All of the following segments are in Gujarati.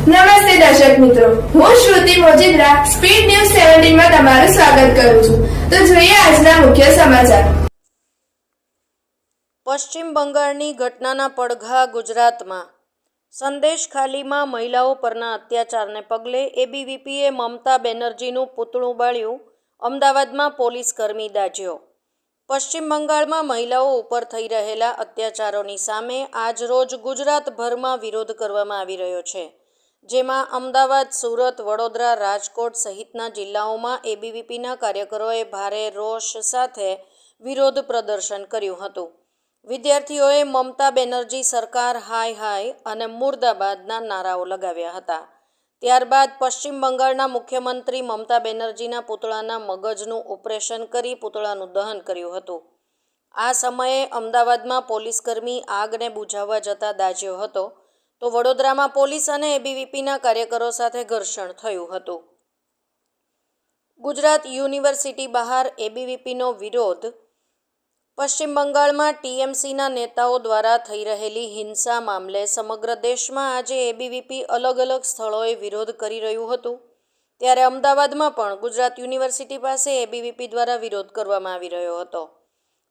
નમસ્તે દર્શક મિત્રો. હું શ્રુતિ મોજીદ્રા, સ્પીડ ન્યૂઝ સેવન્ટીનમાં તમારું સ્વાગત કરું છું. તો જોઈએ આજના મુખ્ય સમાચાર. પશ્ચિમ બંગાળની ઘટનાના પડઘા ગુજરાતમાં. સંદેશ ખાલીમાં મહિલાઓ પરના અત્યાચારને પગલે એબીવીપીએ મમતા બેનર્જીનું પૂતળું બાળ્યું અમદાવાદમાં પોલીસ કર્મી દાજ્યો. પશ્ચિમ બંગાળમાં મહિલાઓ ઉપર થઈ રહેલા અત્યાચારોની સામે આજરોજ ગુજરાતભરમાં વિરોધ કરવામાં આવી રહ્યો છે. જેમાં અમદાવાદ, સુરત, વડોદરા, રાજકોટ સહિતના જિલ્લાઓમાં એબીવીપીના કાર્યકરોએ ભારે રોષ સાથે વિરોધ પ્રદર્શન કર્યું હતું. વિદ્યાર્થીઓએ મમતા બેનર્જી સરકાર હાય હાય અને મુર્દાબાદના નારાઓ લગાવ્યા હતા. ત્યારબાદ પશ્ચિમ બંગાળના મુખ્યમંત્રી મમતા બેનર્જીના પુતળાના મગજનું ઓપરેશન કરી પુતળાનું દહન કર્યું હતું. આ સમયે અમદાવાદમાં પોલીસકર્મી આગને બુઝાવવા જતા દાઝ્યો હતો. તો વડોદરામાં પોલીસ અને એબીવીપીના કાર્યકરો સાથે ઘર્ષણ થયું હતું. ગુજરાત યુનિવર્સિટી બહાર એબીવીપીનો વિરોધ. પશ્ચિમ બંગાળમાં ટીએમસીના નેતાઓ દ્વારા થઈ રહેલી હિંસા મામલે સમગ્ર દેશમાં આજે એબીવીપી અલગ અલગ સ્થળોએ વિરોધ કરી રહ્યું હતું. ત્યારે અમદાવાદમાં પણ ગુજરાત યુનિવર્સિટી પાસે એબીવીપી દ્વારા વિરોધ કરવામાં આવી રહ્યો હતો.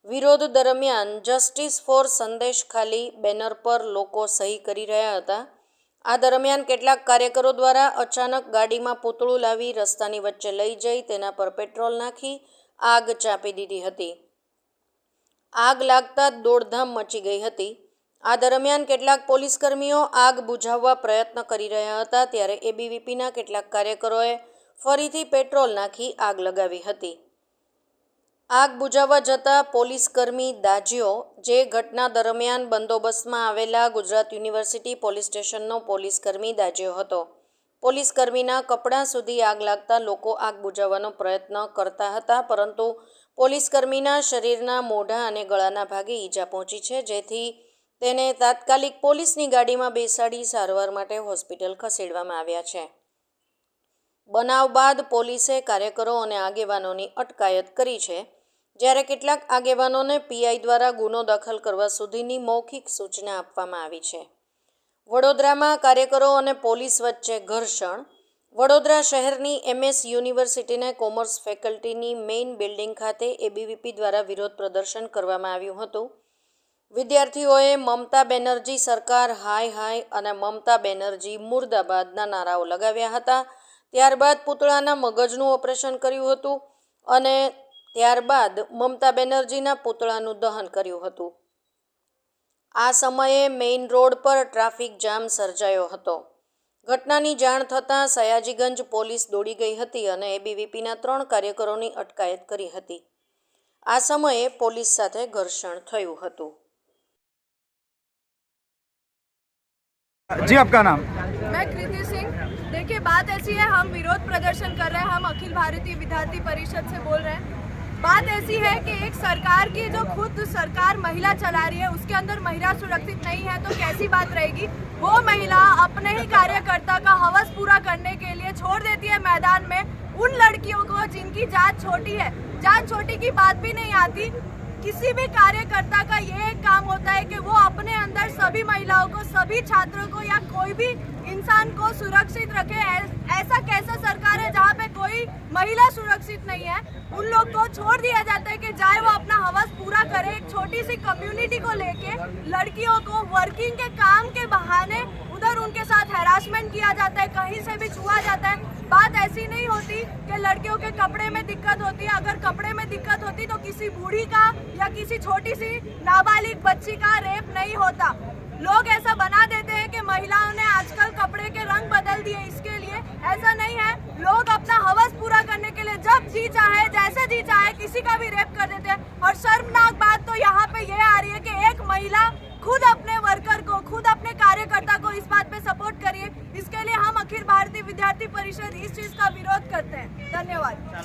વિરોધ દરમિયાન જસ્ટિસ ફોર સંદેશ ખાલી બેનર પર લોકો સહી કરી રહ્યા હતા. આ દરમિયાન કેટલાક કાર્યકરો દ્વારા અચાનક ગાડીમાં પૂતળું લાવી રસ્તાની વચ્ચે લઈ જઈ તેના પર પેટ્રોલ નાખી આગ ચાપી દીધી હતી. આગ લાગતા દોડધામ મચી ગઈ હતી. આ દરમિયાન કેટલાક પોલીસકર્મીઓ આગ બુઝાવવા પ્રયત્ન કરી રહ્યા હતા, ત્યારે એબીવીપીના કેટલાક કાર્યકરોએ ફરીથી પેટ્રોલ નાખી આગ લગાવી હતી. આગ બુઝાવવા જતાં પોલીસકર્મી દાજ્યો, જે ઘટના દરમિયાન બંદોબસ્તમાં આવેલા ગુજરાત યુનિવર્સિટી પોલીસ સ્ટેશનનો પોલીસકર્મી દાજ્યો હતો. પોલીસકર્મીના કપડાં સુધી આગ લાગતા લોકો આગ બુઝાવવાનો પ્રયત્ન કરતા હતા, પરંતુ પોલીસકર્મીના શરીરના મોઢા અને ગળાના ભાગે ઈજા પહોંચી છે, જેથી તેને તાત્કાલિક પોલીસની ગાડીમાં બેસાડી સારવાર માટે હોસ્પિટલ ખસેડવામાં આવ્યા છે. બનાવ બાદ પોલીસે કાર્યકરો અને આગેવાનોની અટકાયત કરી છે. જ્યારે કેટલાક આગેવાનોને પીઆઈ દ્વારા ગુનો દાખલ કરવા સુધીની મૌખિક સૂચના આપવામાં આવી છે. વડોદરામાં કાર્યકરો અને પોલીસ વચ્ચે ઘર્ષણ. વડોદરા શહેરની એમએસ યુનિવર્સિટીને કોમર્સ ફેકલ્ટીની મેઇન બિલ્ડિંગ ખાતે એબીવીપી દ્વારા વિરોધ પ્રદર્શન કરવામાં આવ્યું હતું. વિદ્યાર્થીઓએ મમતા બેનર્જી સરકાર, હાય હાય અને મમતા બેનર્જી મુર્દાબાદના નારાઓ લગાવ્યા હતા. ત્યારબાદ પૂતળાના મગજનું ઓપરેશન કર્યું હતું અને ત્યારબાદ મમતા બેનર્જીના પૂતળાનું દહન કર્યું હતું આ સમયે મેઇન રોડ પર ટ્રાફિક જામ સર્જાયો હતો ઘટનાની જાણ થતાં સયાજીગંજ પોલીસ દોડી ગઈ હતી અને એબીવીપીના ત્રણ કાર્યકરોની અટકાયત કરી હતી આ સમયે પોલીસ સાથે ઘર્ષણ થયું હતું जी आपका नाम मैं कृति सिंह देखिए बात ऐसी है हम विरोध प्रदर्शन कर रहे हैं हम अखिल भारतीय विद्यार्थी परिषद से बोल रहे हैं बात ऐसी है कि एक सरकार की जो खुद सरकार महिला चला रही है, उसके अंदर महिला सुरक्षित नहीं है तो कैसी बात रहेगी? वो महिला अपने ही कार्यकर्ता का हवस पूरा करने के लिए छोड़ देती है मैदान में उन लड़कियों को जिनकी जात छोटी है। जात छोटी की बात भी नहीं आती। किसी भी कार्यकर्ता का ये एक काम होता है कि वो अपने अंदर सभी महिलाओं को, सभी छात्रों को या कोई भी इंसान को सुरक्षित रखे, ऐसा कैसा सरकार है जहाँ पे कोई महिला सुरक्षित नहीं है? उन लोग को छोड़ दिया जाता है कि जाए वो अपना हवस पूरा करे, एक छोटी सी कम्युनिटी को लेके, लड़कियों को वर्किंग के काम के बहाने उधर उनके साथ हेरासमेंट किया जाता है, कहीं से भी छुआ जाता है। बात ऐसी नहीं होती कि लड़कियों के कपड़े में दिक्कत होती है। अगर कपड़े में दिक्कत होती तो किसी बूढ़ी का या किसी छोटी सी नाबालिग बच्ची का रेप नहीं होता। लोग ऐसा बना देते हैं कि महिलाओं ने आजकल कपड़े के रंग बदल दिए इसके लिए। ऐसा नहीं है। लोग अपना हवस पूरा करने के लिए जब जी चाहे, जैसे जी चाहे, किसी का भी रेप कर देते हैं। और शर्मनाक बात तो यहाँ पे ये आ रही है कि एक महिला खुद अपने वर्कर को, खुद अपने कार्यकर्ता को इस बात पे सपोर्ट करिए। इसके लिए हम अखिल भारतीय विद्यार्थी परिषद इस चीज़ का विरोध करते हैं। धन्यवाद।